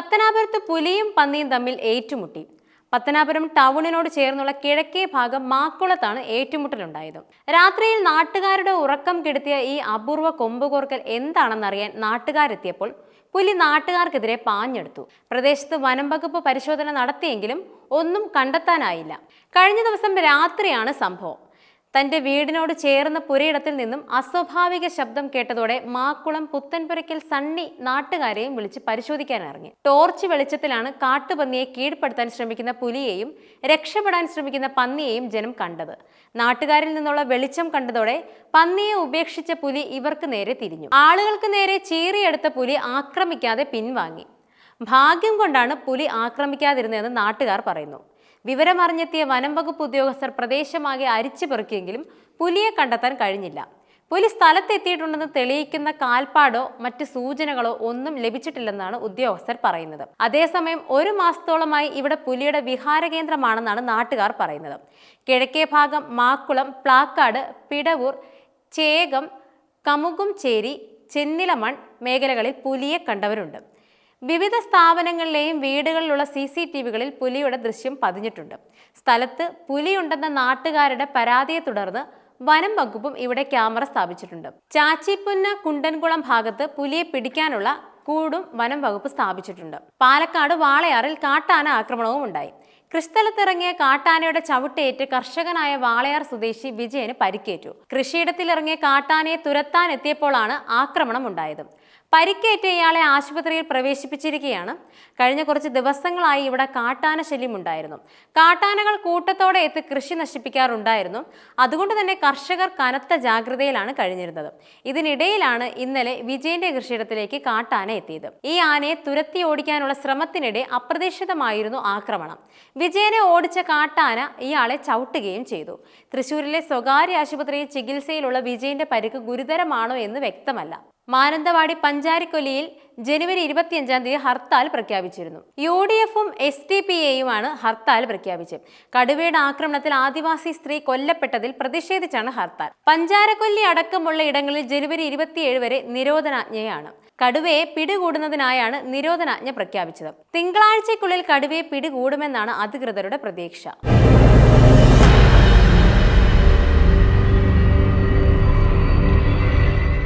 പത്തനാപുരത്ത് പുലിയും പന്നിയും തമ്മിൽ ഏറ്റുമുട്ടി. പത്തനാപുരം ടൗണിനോട് ചേർന്നുള്ള കിഴക്കേ ഭാഗം മാക്കുളത്താണ് ഏറ്റുമുട്ടലുണ്ടായത്. രാത്രിയിൽ നാട്ടുകാരുടെ ഉറക്കം കെടുത്തിയ ഈ അപൂർവ കൊമ്പുകോർക്കൽ എന്താണെന്നറിയാൻ നാട്ടുകാരെത്തിയപ്പോൾ പുലി നാട്ടുകാർക്കെതിരെ പാഞ്ഞെടുത്തു. പ്രദേശത്ത് വനം വകുപ്പ് പരിശോധന നടത്തിയെങ്കിലും ഒന്നും കണ്ടെത്താനായില്ല. കഴിഞ്ഞ ദിവസം രാത്രിയാണ് സംഭവം. തന്റെ വീടിനോട് ചേർന്ന പുരയിടത്തിൽ നിന്നും അസ്വാഭാവിക ശബ്ദം കേട്ടതോടെ മാക്കുളം പുത്തൻപുരയ്ക്കൽ സണ്ണി നാട്ടുകാരെയും വിളിച്ച് പരിശോധിക്കാനിറങ്ങി ടോർച്ച് വെളിച്ചത്തിലാണ് കാട്ടുപന്നിയെ കീഴ്പ്പെടുത്താൻ ശ്രമിക്കുന്ന പുലിയെയും രക്ഷപ്പെടാൻ ശ്രമിക്കുന്ന പന്നിയെയും ജനം കണ്ടത്. നാട്ടുകാരിൽ നിന്നുള്ള വെളിച്ചം കണ്ടതോടെ പന്നിയെ ഉപേക്ഷിച്ച പുലി ഇവർക്ക് നേരെ തിരിഞ്ഞു. ആളുകൾക്ക് നേരെ ചീറിയെടുത്ത പുലി ആക്രമിക്കാതെ പിൻവാങ്ങി. ഭാഗ്യം കൊണ്ടാണ് പുലി ആക്രമിക്കാതിരുന്നതെന്ന് നാട്ടുകാർ പറയുന്നു. വിവരമറിഞ്ഞെത്തിയ വനം വകുപ്പ് ഉദ്യോഗസ്ഥർ പ്രദേശമാകെ അരിച്ചു പെറുക്കിയെങ്കിലും പുലിയെ കണ്ടെത്താൻ കഴിഞ്ഞില്ല. പുലി സ്ഥലത്തെത്തിയിട്ടുണ്ടെന്ന് തെളിയിക്കുന്ന കാൽപ്പാടോ മറ്റ് സൂചനകളോ ഒന്നും ലഭിച്ചിട്ടില്ലെന്നാണ് ഉദ്യോഗസ്ഥർ പറയുന്നത്. അതേസമയം ഒരു മാസത്തോളമായി ഇവിടെ പുലിയുടെ വിഹാര കേന്ദ്രമാണെന്നാണ് നാട്ടുകാർ പറയുന്നത്. കിഴക്കേ ഭാഗം മാക്കുളം പ്ലാക്കാട് പിടവൂർ ചേകം കമുകുംചേരി ചെന്നിലമൺ മേഖലകളിൽ പുലിയെ കണ്ടവരുണ്ട്. വിവിധ സ്ഥാപനങ്ങളിലെയും വീടുകളിലുള്ള സി സി ടി വികളിൽ പുലിയുടെ ദൃശ്യം പതിഞ്ഞിട്ടുണ്ട്. സ്ഥലത്ത് പുലിയുണ്ടെന്ന നാട്ടുകാരുടെ പരാതിയെ തുടർന്ന് വനം വകുപ്പും ഇവിടെ ക്യാമറ സ്ഥാപിച്ചിട്ടുണ്ട്. ചാച്ചിപ്പുന്ന കുണ്ടൻകുളം ഭാഗത്ത് പുലിയെ പിടിക്കാനുള്ള കൂടും വനം വകുപ്പ് സ്ഥാപിച്ചിട്ടുണ്ട്. പാലക്കാട് വാളയാറിൽ കാട്ടാന ആക്രമണവും ഉണ്ടായി. കൃഷിസ്ഥലത്തിറങ്ങിയ കാട്ടാനയുടെ ചവിട്ടേറ്റ് കർഷകനായ വാളയാർ സ്വദേശി വിജയന് പരിക്കേറ്റു. കൃഷിയിടത്തിലിറങ്ങിയ കാട്ടാനയെ തുരത്താനെത്തിയപ്പോഴാണ് ആക്രമണം ഉണ്ടായത് പരിക്കേറ്റ ഇയാളെ ആശുപത്രിയിൽ പ്രവേശിപ്പിച്ചിരിക്കുകയാണ്. കഴിഞ്ഞ കുറച്ച് ദിവസങ്ങളായി ഇവിടെ കാട്ടാന ശല്യം ഉണ്ടായിരുന്നു കാട്ടാനകൾ കൂട്ടത്തോടെ എത്തി കൃഷി നശിപ്പിക്കാറുണ്ടായിരുന്നു. അതുകൊണ്ട് തന്നെ കർഷകർ കനത്ത ജാഗ്രതയിലാണ് കഴിഞ്ഞിരുന്നത്. ഇതിനിടയിലാണ് ഇന്നലെ വിജയന്റെ കൃഷിയിടത്തിലേക്ക് കാട്ടാന എത്തിയത്. ഈ ആനയെ തുരത്തി ഓടിക്കാനുള്ള ശ്രമത്തിനിടെ അപ്രതീക്ഷിതമായിരുന്നു ആക്രമണം. വിജയനെ ഓടിച്ച കാട്ടാന ഇയാളെ ചവിട്ടുകയും ചെയ്തു. തൃശൂരിലെ സ്വകാര്യ ആശുപത്രിയിൽ ചികിത്സയിലുള്ള വിജയന്റെ പരിക്ക് ഗുരുതരമാണോ എന്ന് വ്യക്തമല്ല. മാനന്തവാടി പഞ്ചാരിക്കൊല്ലിയിൽ ജനുവരി ഇരുപത്തിയഞ്ചാം തീയതി ഹർത്താൽ പ്രഖ്യാപിച്ചിരുന്നു. യു ഡി എഫും എസ് ഡി പി എയുമാണ് ഹർത്താൽ പ്രഖ്യാപിച്ചത്. കടുവയുടെ ആക്രമണത്തിൽ ആദിവാസി സ്ത്രീ കൊല്ലപ്പെട്ടതിൽ പ്രതിഷേധിച്ചാണ് ഹർത്താൽ. പഞ്ചാരക്കൊല്ലി അടക്കമുള്ള ഇടങ്ങളിൽ ജനുവരി ഇരുപത്തിയേഴ് വരെ നിരോധനാജ്ഞയാണ്. കടുവയെ പിടികൂടുന്നതിനായാണ് നിരോധനാജ്ഞ പ്രഖ്യാപിച്ചത്. തിങ്കളാഴ്ചക്കുള്ളിൽ കടുവയെ പിടികൂടുമെന്നാണ് അധികൃതരുടെ പ്രതീക്ഷ.